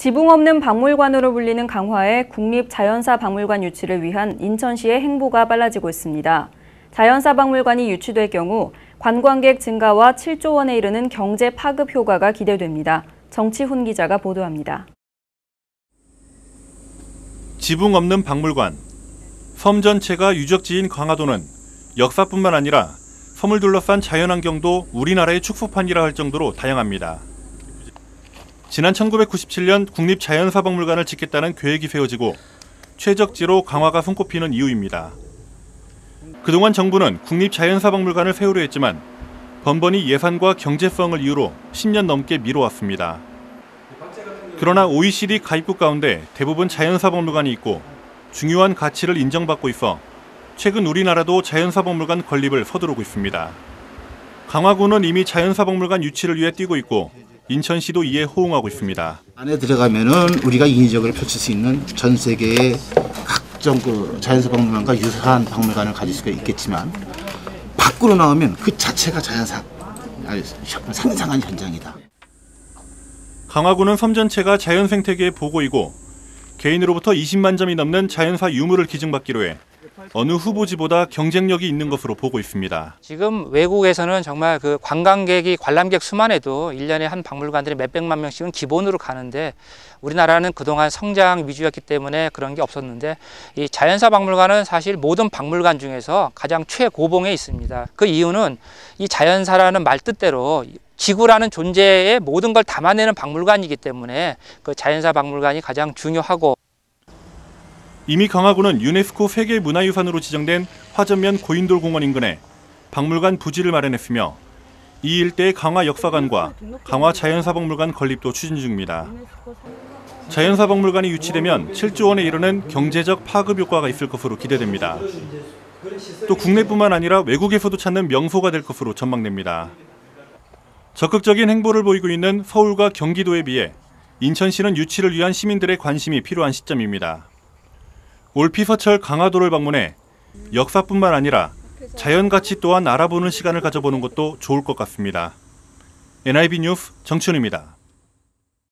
지붕 없는 박물관으로 불리는 강화의 국립자연사 박물관 유치를 위한 인천시의 행보가 빨라지고 있습니다. 자연사 박물관이 유치될 경우 관광객 증가와 7조 원에 이르는 경제 파급 효과가 기대됩니다. 정치훈 기자가 보도합니다. 지붕 없는 박물관. 섬 전체가 유적지인 강화도는 역사뿐만 아니라 섬을 둘러싼 자연환경도 우리나라의 축소판이라 할 정도로 다양합니다. 지난 1997년 국립자연사박물관을 짓겠다는 계획이 세워지고 최적지로 강화가 손꼽히는 이유입니다. 그동안 정부는 국립자연사박물관을 세우려 했지만 번번이 예산과 경제성을 이유로 10년 넘게 미뤄왔습니다. 그러나 OECD 가입국 가운데 대부분 자연사박물관이 있고 중요한 가치를 인정받고 있어 최근 우리나라도 자연사박물관 건립을 서두르고 있습니다. 강화구는 이미 자연사박물관 유치를 위해 뛰고 있고 인천시도 이에 호응하고 있습니다. 안에 들어가면은 우리가 인위적으로 펼칠 수 있는 전 세계의 각종 그 자연사 박물관과 유사한 박물관을 가질 수가 있겠지만 밖으로 나오면 그 자체가 자연사 상상한 현장이다. 강화구는 섬 전체가 자연 생태계의 보고이고 개인으로부터 20만 점이 넘는 자연사 유물을 기증받기로 해 어느 후보지보다 경쟁력이 있는 것으로 보고 있습니다. 지금 외국에서는 정말 그 관광객이 관람객 수만 해도 1년에 한 박물관들이 몇백만 명씩은 기본으로 가는데 우리나라는 그동안 성장 위주였기 때문에 그런 게 없었는데 이 자연사 박물관은 사실 모든 박물관 중에서 가장 최고봉에 있습니다. 그 이유는 이 자연사라는 말 뜻대로 지구라는 존재의 모든 걸 담아내는 박물관이기 때문에 그 자연사 박물관이 가장 중요하고 이미 강화구는 유네스코 세계문화유산으로 지정된 화전면 고인돌 공원 인근에 박물관 부지를 마련했으며 이 일대의 강화 역사관과 강화 자연사박물관 건립도 추진 중입니다. 자연사박물관이 유치되면 7조 원에 이르는 경제적 파급 효과가 있을 것으로 기대됩니다. 또 국내뿐만 아니라 외국에서도 찾는 명소가 될 것으로 전망됩니다. 적극적인 행보를 보이고 있는 서울과 경기도에 비해 인천시는 유치를 위한 시민들의 관심이 필요한 시점입니다. 올피서철 강화도를 방문해 역사뿐만 아니라 자연 가치 또한 알아보는 시간을 가져보는 것도 좋을 것 같습니다. NIB 뉴스 정춘입니다.